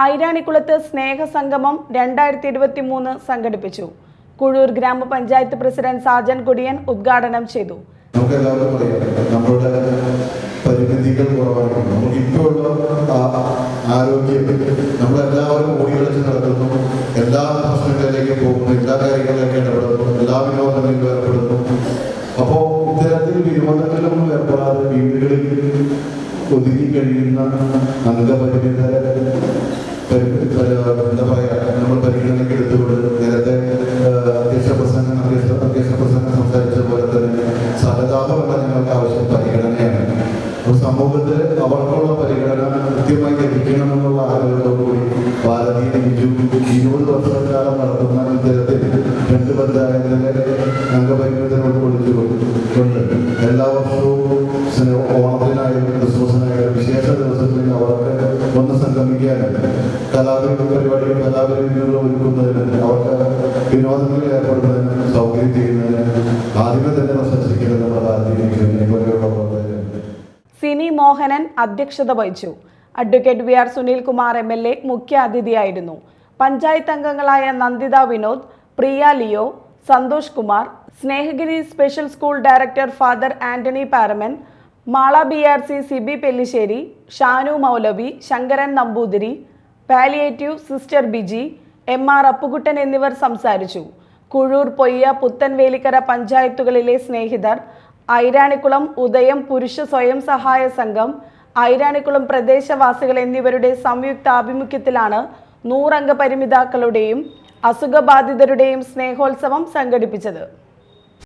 ഐരാണിക്കുളത്ത് സ്നേഹസംഗമം രണ്ടായിരത്തി ഇരുപത്തി മൂന്ന് സംഘടിപ്പിച്ചു. കുഴൂർ ഗ്രാമപഞ്ചായത്ത് പ്രസിഡന്റ് സാജൻ കുടിയൻ ഉദ്ഘാടനം ചെയ്തു. നമുക്ക് നമ്മളെല്ലാവരും നടക്കുന്നു. എല്ലാ എല്ലാ ഇടപെടുന്നു. വീടുകളിൽ കഴിയുന്ന അംഗപരിമിതരെ പരി- പരി- എന്താ പറയുക നമ്മൾ പരിഗണനയ്ക്ക് എടുത്തുകൊണ്ട് നേരത്തെ അധ്യക്ഷ പ്രസംഗം അധ്യക്ഷ അധ്യക്ഷ പ്രസംഗം സംസാരിച്ച പോലെ തന്നെ സഹതാപമുള്ള ഞങ്ങൾക്ക് ആവശ്യം പരിഗണനയാണ്. അപ്പോൾ സമൂഹത്തിൽ അവർക്കുള്ള പരിഗണന കൃത്യമായി ലഭിക്കണമെന്നുള്ള ആഗ്രഹത്തോടുകൂടി ഭാരതീയ ബിജു ഇരുപത് വർഷക്കാലം നടത്തുന്ന ഇത്തരത്തിൽ രണ്ട് പഞ്ചായത്തിലെ അംഗപരിമിതരോട് കൊടുത്തിട്ടുണ്ട് എല്ലാ വർഷവും ഓണത്തിനായാലും അവർക്ക് ഒന്ന് സംഗമിക്കാനും കലാപരി പരിപാടികൾ കലാപരിപാടികൾ ഒരുക്കുന്നതിന് അവർക്ക് വിനോദങ്ങളിൽ ഏർപ്പെടുന്നതിന് സൗകര്യം ചെയ്യുന്നതിന് ആദ്യമേ തന്നെ പ്രശംസിക്കുന്നത് സിനി മോഹനൻ അധ്യക്ഷത വഹിച്ചു. Advocate V R Sunilkumar M L A മുഖ്യ അതിഥിയായിരുന്നു. പഞ്ചായത്ത് അംഗങ്ങളായ Nanditha Vinod Priya Leo Santhosh Kumar Snehagiri special school director father Antony Paraman Mala B R C Sibi Pellissery Shanu Moulavi Shankaran Namboothiri palliative sister Biji M R Appukuttan എന്നിവർ സംസാരിച്ചു. കുഴൂർ പൊയ്യ പുത്തൻവേലിക്കര പഞ്ചായത്തുകളിലെ സ്നേഹിതർ ഐരാണിക്കുളം ഉദയം പുരുഷ സ്വയം സഹായ സംഘം ഐരാണിക്കുളം പ്രദേശവാസികൾ എന്നിവരുടെ സംയുക്ത ആഭിമുഖ്യത്തിലാണ് നൂറംഗ പരിമിതാക്കളുടെയും അസുഖബാധിതരുടെയും സ്നേഹോത്സവം സംഘടിപ്പിച്ചത്.